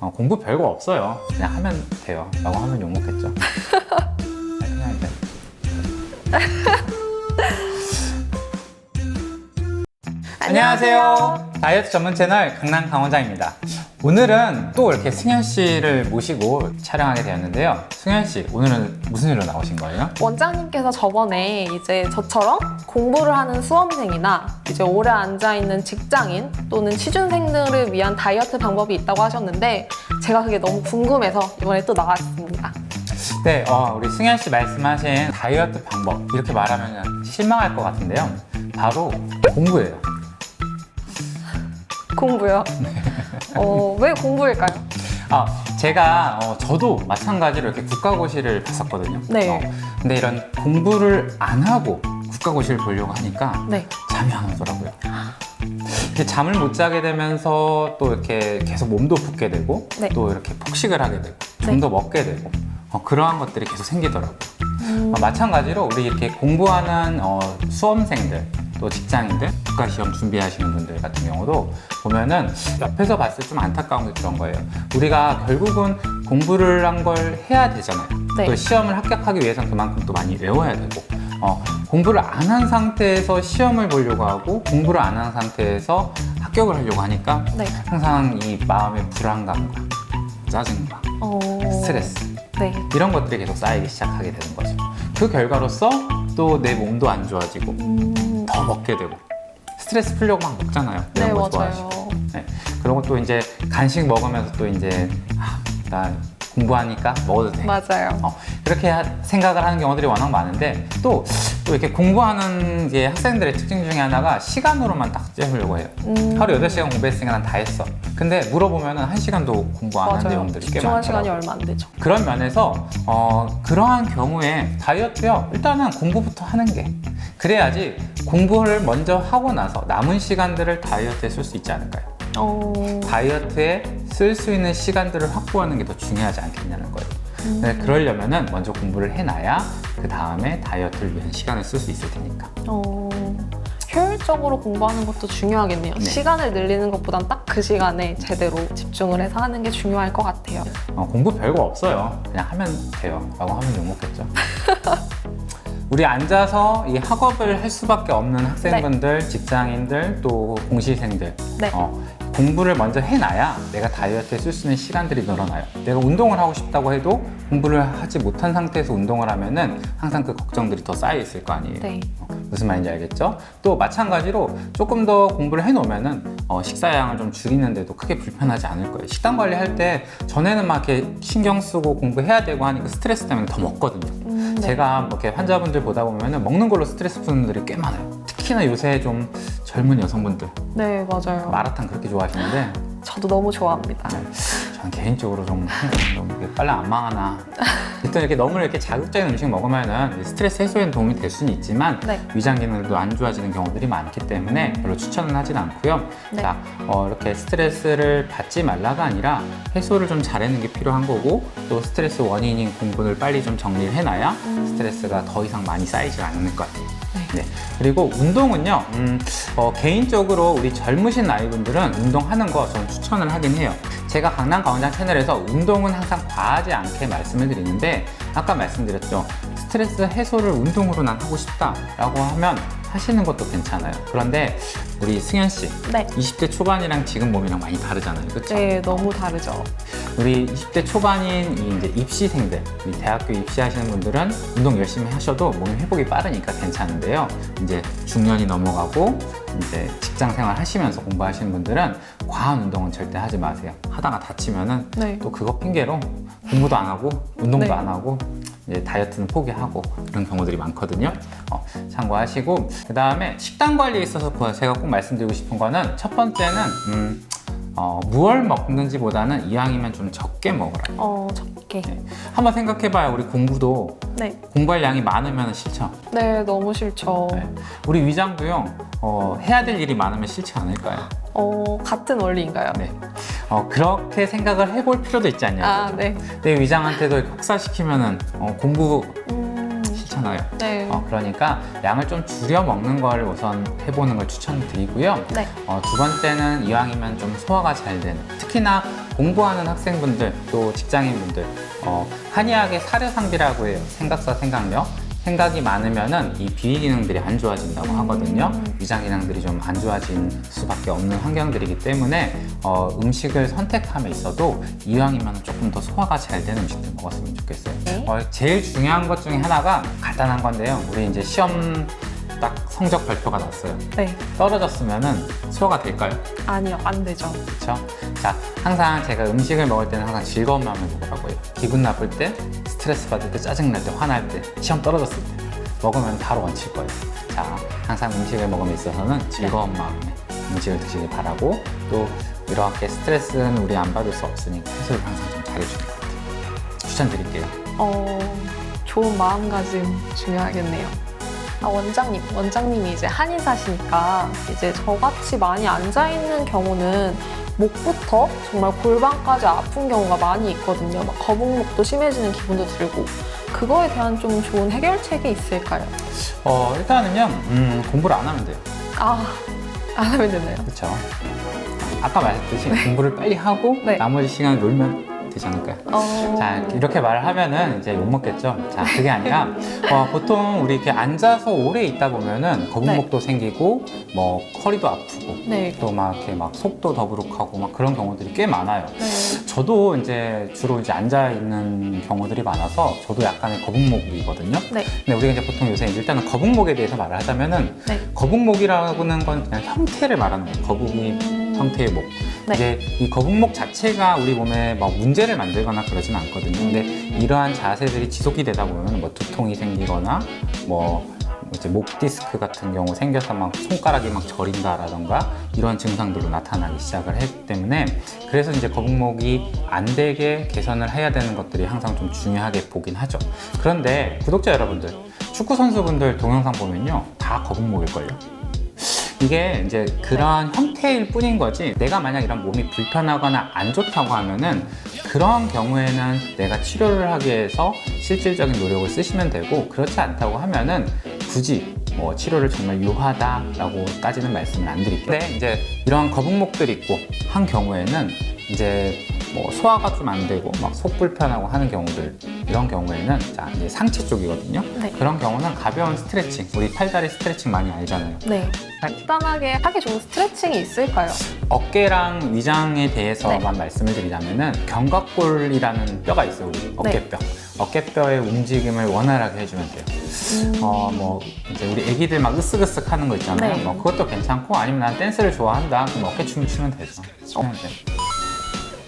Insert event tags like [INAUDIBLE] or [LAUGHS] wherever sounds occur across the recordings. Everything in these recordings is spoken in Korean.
어, 공부 별거 없어요. 그냥 하면 돼요. 라고 하면 욕먹겠죠. [LAUGHS] 그냥 이제. 안녕하세요. 다이어트 전문 채널 강남 강원장입니다. 오늘은 또 이렇게 승현 씨를 모시고 촬영하게 되었는데요. 승현 씨, 오늘은 무슨 일로 나오신 거예요? 원장님께서 저번에 이제 저처럼 공부를 하는 수험생이나 이제 오래 앉아 있는 직장인 또는 취준생들을 위한 다이어트 방법이 있다고 하셨는데 제가 그게 너무 궁금해서 이번에 또 나왔습니다. 네, 어, 우리 승현 씨 말씀하신 다이어트 방법 이렇게 말하면 실망할 것 같은데요. 바로 공부예요. 공부요? 어, 왜 공부일까요? 아, 제가 어, 저도 마찬가지로 이렇게 국가고시를 봤었거든요. 네. 어, 근데 이런 공부를 안 하고 국가고시를 보려고 하니까 네. 잠이 안 오더라고요. 이렇게 잠을 못 자게 되면서 또 이렇게 계속 몸도 붓게 되고 네. 또 이렇게 폭식을 하게 되고 좀 네. 더 먹게 되고 어, 그러한 것들이 계속 생기더라고요. 음, 어, 마찬가지로 우리 이렇게 공부하는 어, 수험생들 또 직장인들 국가 시험 준비하시는 분들 같은 경우도 보면은 옆에서 봤을 때 좀 안타까운 게 그런 거예요. 우리가 결국은 공부를 한 걸 해야 되잖아요. 네. 또 시험을 합격하기 위해서는 그만큼 또 많이 외워야 되고 어, 공부를 안 한 상태에서 시험을 보려고 하고 공부를 안 한 상태에서 합격을 하려고 하니까 네. 항상 이 마음의 불안감과 짜증과 어, 스트레스 네. 이런 것들이 계속 쌓이기 시작하게 되는 거죠. 그 결과로서 또 내 몸도 안 좋아지고 음, 더 먹게 되고 스트레스 풀려고 막 먹잖아요. 네, 이런 거 맞아요. 좋아하시고. 네. 그리고 또 이제 간식 먹으면서 또 이제 아, 나 공부하니까 먹어도 돼. 맞아요. 어, 그렇게 하- 생각을 하는 경우들이 워낙 많은데 또, 또 이렇게 공부하는 이제 학생들의 특징 중에 하나가 시간으로만 딱 재우려고 해요. 음, 하루 8시간 공부했으니까 난 다 했어. 근데 물어보면은 1시간도 공부 안 한. 내용들이 꽤 집중한 많더라고요. 시간이 얼마 안 되죠. 그런 면에서 어, 그러한 경우에 다이어트요 일단은 공부부터 하는 게 그래야지 공부를 먼저 하고 나서 남은 시간들을 다이어트에 쓸 수 있지 않을까요? 어, 다이어트에 쓸 수 있는 시간들을 확보하는 게 더 중요하지 않겠냐는 거예요. 음. 네, 그러려면은 먼저 공부를 해놔야 그 다음에 다이어트를 위한 시간을 쓸 수 있을 테니까. 어, 효율적으로 공부하는 것도 중요하겠네요. 네. 시간을 늘리는 것보단 딱 그 시간에 제대로 집중을 해서 하는 게 중요할 것 같아요. 어, 공부 별거 없어요. 그냥 하면 돼요. 라고 하면 욕먹겠죠. [LAUGHS] 우리 앉아서 이 학업을 할 수밖에 없는 학생분들, 직장인들, 또 공시생들. 네. 어, 공부를 먼저 해놔야 내가 다이어트에 쓸 수 있는 시간들이 늘어나요. 내가 운동을 하고 싶다고 해도 공부를 하지 못한 상태에서 운동을 하면은 항상 그 걱정들이 더 쌓여 있을 거 아니에요. 네. 무슨 말인지 알겠죠? 또 마찬가지로 조금 더 공부를 해놓으면은 어, 식사량을 좀 줄이는데도 크게 불편하지 않을 거예요. 식단 관리할 때 전에는 막 이렇게 신경 쓰고 공부해야 되고 하니까 스트레스 때문에 더 먹거든요. 음, 네. 제가 뭐 이렇게 환자분들 보다 보면은 먹는 걸로 스트레스 푸는 분들이 꽤 많아요. 특히나 요새 좀 젊은 여성분들 네, 맞아요. 마라탕 그렇게 좋아하시는데 저도 너무 좋아합니다. 저는 개인적으로 좀, 좀 빨리 안 망하나. 일단 이렇게 너무 이렇게 자극적인 음식 먹으면은 스트레스 해소에는 도움이 될 수는 있지만 네. 위장 기능도 안 좋아지는 경우들이 많기 때문에 별로 추천은 하진 않고요. 네. 자, 어, 이렇게 스트레스를 받지 말라가 아니라 해소를 좀 잘하는 게 필요한 거고 또 스트레스 원인인 공부를 빨리 좀 정리를 해놔야 스트레스가 더 이상 많이 쌓이지 않을 것 같아요. 네. 네. 그리고 운동은요, 음, 어, 개인적으로 우리 젊으신 나이분들은 운동하는 거 저는 추천을 하긴 해요. 제가 강남 강원장 채널에서 운동은 항상 과하지 않게 말씀을 드리는데, 아까 말씀드렸죠. 스트레스 해소를 운동으로 난 하고 싶다라고 하면 하시는 것도 괜찮아요. 그런데 우리 승현 씨, 네. 20대 초반이랑 지금 몸이랑 많이 다르잖아요. 그렇죠? 네, 너무 다르죠. 우리 20대 초반인 이 이제 입시생들, 이 대학교 입시하시는 분들은 운동 열심히 하셔도 몸이 회복이 빠르니까 괜찮은데요. 이제 중년이 넘어가고 이제 직장 생활 하시면서 공부하시는 분들은 과한 운동은 절대 하지 마세요. 하다가 다치면은 네. 또 그거 핑계로 공부도 안 하고 운동도 네. 안 하고 이제 다이어트는 포기하고 그런 경우들이 많거든요. 어, 참고하시고 그 다음에 식단 관리에 있어서 그 제가 꼭 말씀드리고 싶은 거는 첫 번째는 음, 어, 무얼 먹는지보다는 이왕이면 좀 적게 먹어라. 어, 적게. 네. 한번 생각해봐요. 우리 공부도 네. 공부할 양이 많으면 싫죠. 네, 너무 싫죠. 네. 우리 위장도요. 어, 해야 될 일이 많으면 싫지 않을까요? 어, 같은 원리인가요? 네. 어, 그렇게 생각을 해볼 필요도 있지 않냐고. 아, 네. 내 위장한테도 혹사시키면은 어, 공부 음, 많잖아요. 네. 어, 그러니까 양을 좀 줄여 먹는 걸 우선 해보는 걸 추천드리고요. 네. 어, 두 번째는 이왕이면 좀 소화가 잘 되는 특히나 공부하는 학생분들 또 직장인분들 어, 한의학의 사려상비라고 해요 생각사 생각력 생각이 많으면은 이 비위 기능들이 안 좋아진다고 하거든요 위장 기능들이 좀 안 좋아진 수밖에 없는 환경들이기 때문에 어, 음식을 선택함에 있어도 이왕이면 조금 더 소화가 잘 되는 음식들 먹었으면 좋겠어요 네. 어, 제일 중요한 것 중에 하나가 간단한 건데요 우리 이제 시험 딱 성적 발표가 났어요 네. 떨어졌으면은 소화가 될까요? 아니요, 안 되죠. 그렇죠? 자, 항상 제가 음식을 먹을 때는 항상 즐거운 마음을 먹으라고 해요. 기분 나쁠 때, 스트레스 받을 때, 짜증 날 때, 화날 때, 시험 떨어졌을 때 먹으면 바로 얹힐 거예요. 자, 항상 음식을 먹음에 있어서는 즐거운 마음에 음식을 드시길 바라고 또 이렇게 스트레스는 우리 안 받을 수 없으니까 해소를 항상 좀 잘해주는 것 같아요. 추천드릴게요. 어, 좋은 마음가짐 중요하겠네요. 아, 원장님, 원장님이 이제 한의사시니까 이제 저같이 많이 앉아있는 경우는 목부터 정말 골반까지 아픈 경우가 많이 있거든요. 막 거북목도 심해지는 기분도 들고. 그거에 대한 좀 좋은 해결책이 있을까요? 어, 일단은요, 음, 공부를 안 하면 돼요. 아, 안 하면 되나요? 그렇죠? 아까 말했듯이 공부를 빨리 하고 네. 나머지 시간 놀면 되지 않을까요? 어... 자 이렇게 말을 하면은 이제 욕 먹겠죠. 자 그게 아니라 어, 보통 우리 이렇게 앉아서 오래 있다 보면은 거북목도 생기고 뭐 허리도 아프고 네. 또막 이렇게 막 속도 더부룩하고 막 그런 경우들이 꽤 많아요. 네. 저도 이제 주로 이제 앉아 있는 경우들이 많아서 저도 약간의 거북목이거든요. 네. 근데 우리가 이제 보통 요새 일단은 거북목에 대해서 말을 하자면은 네. 거북목이라고는 건 그냥 형태를 말하는 거예요. 거북이 음. 형태의 목. 네. 이제 이 거북목 자체가 우리 몸에 뭐 문제를 만들거나 그러진 않거든요. 근데 이러한 자세들이 지속이 되다 보면 뭐 두통이 생기거나 뭐 이제 목 디스크 같은 경우 생겨서 막 손가락이 막 저린다라던가 이런 증상들로 나타나기 시작을 했기 때문에 그래서 이제 거북목이 안 되게 개선을 해야 되는 것들이 항상 좀 중요하게 보긴 하죠. 그런데 구독자 여러분들, 축구 선수분들 동영상 보면요 다 거북목일걸요. 이게 이제 그러한 형태일 뿐인 거지 내가 만약 이런 몸이 불편하거나 안 좋다고 하면은 그런 경우에는 내가 치료를 하기 위해서 실질적인 노력을 쓰시면 되고 그렇지 않다고 하면은 굳이 뭐 치료를 정말 유하다라고 따지는 말씀을 안 드릴게요. 근데 이제 이런 거북목들이 있고 한 경우에는 이제 뭐 소화가 좀 안 되고 막 속 불편하고 하는 경우들 이런 경우에는 자 이제 상체 쪽이거든요. 네. 그런 경우는 가벼운 스트레칭 우리 팔다리 스트레칭 많이 알잖아요. 네. 간단하게 하기 좋은 스트레칭이 있을까요? 어깨랑 위장에 대해서만 네. 말씀을 드리자면은 견갑골이라는 뼈가 있어요 우리 어깨뼈 어깨뼈의 움직임을 원활하게 해주면 돼요 음, 어뭐 이제 우리 애기들 막 으쓱으쓱 하는 거 있잖아요 네. 뭐 그것도 괜찮고 아니면 난 댄스를 좋아한다 그럼 어깨춤을 추면 되죠 어.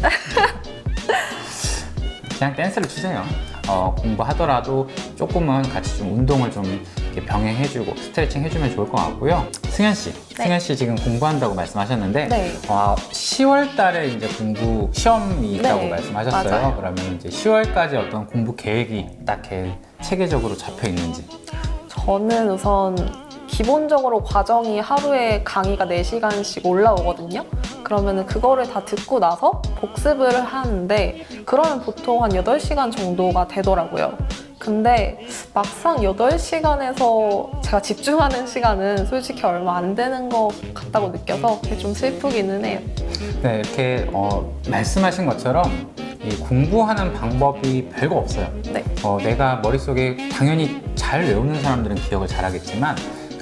그냥, [LAUGHS] 돼. 그냥 댄스를 추세요 어, 공부하더라도 조금은 같이 좀 운동을 좀 이렇게 병행해주고 스트레칭 해주면 좋을 것 같고요 승현 씨 네. 승현 씨 지금 공부한다고 말씀하셨는데 네. 어, 10월 달에 이제 공부 시험이 있다고 네, 말씀하셨어요. 맞아요. 그러면 이제 10월까지 어떤 공부 계획이 딱 이렇게 체계적으로 잡혀 있는지. 저는 우선 기본적으로 과정이 하루에 강의가 4시간씩 올라오거든요. 그러면 그거를 다 듣고 나서 복습을 하는데 그러면 보통 한 8시간 정도가 되더라고요. 근데 막상 8시간에서 제가 집중하는 시간은 솔직히 얼마 안 되는 것 같다고 느껴서 그게 좀 슬프기는 해요. 네, 이렇게 어, 말씀하신 것처럼 이 공부하는 방법이 별거 없어요. 네. 어, 내가 머릿속에 당연히 잘 외우는 사람들은 기억을 잘 하겠지만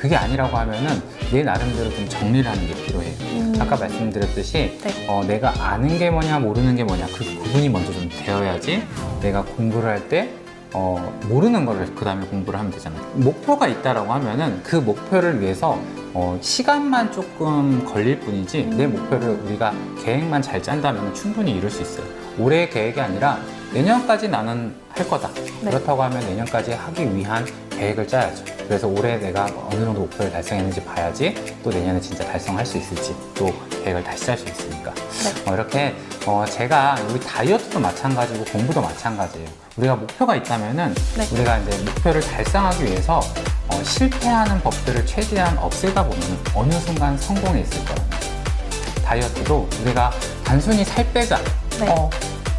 그게 아니라고 하면은 내 나름대로 좀 정리를 하는 게 필요해요. 음. 아까 말씀드렸듯이 네. 어, 내가 아는 게 뭐냐 모르는 게 뭐냐 그 구분이 먼저 좀 되어야지 내가 공부를 할때 어, 모르는 거를 그 다음에 공부를 하면 되잖아요. 목표가 있다라고 하면은 그 목표를 위해서 어, 시간만 조금 걸릴 뿐이지 음. 내 목표를 우리가 계획만 잘 짠다면 충분히 이룰 수 있어요. 올해 계획이 아니라 내년까지 나는 할 거다. 네. 그렇다고 하면 내년까지 하기 위한 계획을 짜야죠. 그래서 올해 내가 어느 정도 목표를 달성했는지 봐야지 또 내년에 진짜 달성할 수 있을지 또 계획을 다시 짤 수 있으니까. 네. 어, 이렇게 어, 제가 우리 다이어트도 마찬가지고 공부도 마찬가지예요. 우리가 목표가 있다면은 네. 우리가 이제 목표를 달성하기 위해서 어, 실패하는 법들을 최대한 없애다 보면 어느 순간 성공에 있을 거예요. 다이어트도 우리가 단순히 살 빼자, 네. 어,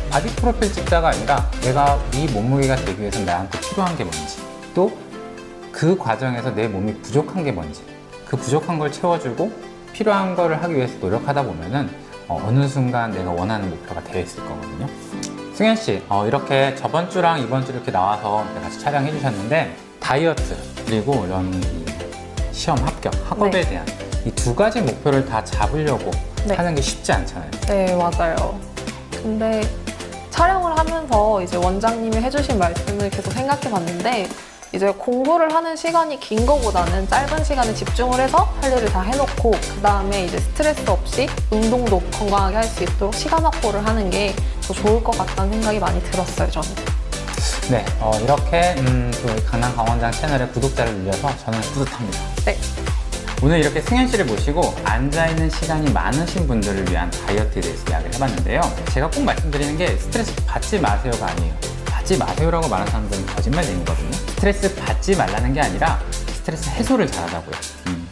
바디 프로필 찍자가 아니라 내가 이 몸무게가 되기 위해서 나한테 필요한 게 뭔지 또 그 과정에서 내 몸이 부족한 게 뭔지 그 부족한 걸 채워주고 필요한 거를 하기 위해서 노력하다 보면은 어, 어느 순간 내가 원하는 목표가 되어 있을 거거든요. 승현 씨, 어, 이렇게 저번 주랑 이번 주 이렇게 나와서 같이 촬영해 주셨는데 다이어트 그리고 이런 이 시험 합격, 학업에 네. 대한 이 두 가지 목표를 다 잡으려고 네. 하는 게 쉽지 않잖아요. 네, 맞아요. 근데 촬영을 하면서 이제 원장님이 해주신 말씀을 계속 생각해 봤는데 이제 공부를 하는 시간이 긴 거보다는 짧은 시간에 집중을 해서 할 일을 다 해놓고 그 다음에 이제 스트레스 없이 운동도 건강하게 할 수 있도록 시간 확보를 하는 게 더 좋을 것 같다는 생각이 많이 들었어요, 저는. 네, 어, 이렇게 음, 또 강남 강원장 채널의 구독자를 늘려서 저는 뿌듯합니다. 네. 오늘 이렇게 승현 씨를 모시고 앉아있는 시간이 많으신 분들을 위한 다이어트에 대해서 이야기를 해봤는데요. 제가 꼭 말씀드리는 게 스트레스 받지 마세요가 아니에요. 받지 마세요라고 말하는 사람들은 거짓말쟁이거든요. 스트레스 받지 말라는 게 아니라 스트레스 해소를 잘하자고요. 음,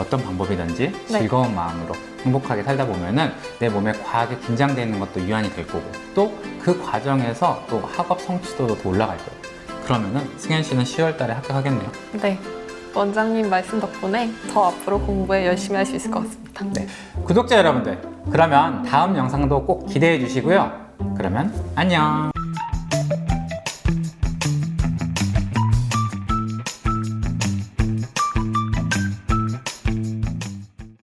어떤 방법이든지 네. 즐거운 마음으로 행복하게 살다 보면은 내 몸에 과하게 긴장되어 있는 것도 유한이 될 거고 또 그 과정에서 또 학업 성취도도 더 올라갈 거예요. 그러면은 승현 씨는 10월 달에 합격하겠네요. 네. 원장님 말씀 덕분에 더 앞으로 공부에 열심히 할 수 있을 것 같습니다. 네. 구독자 여러분들, 그러면 다음 영상도 꼭 기대해 주시고요. 그러면 안녕.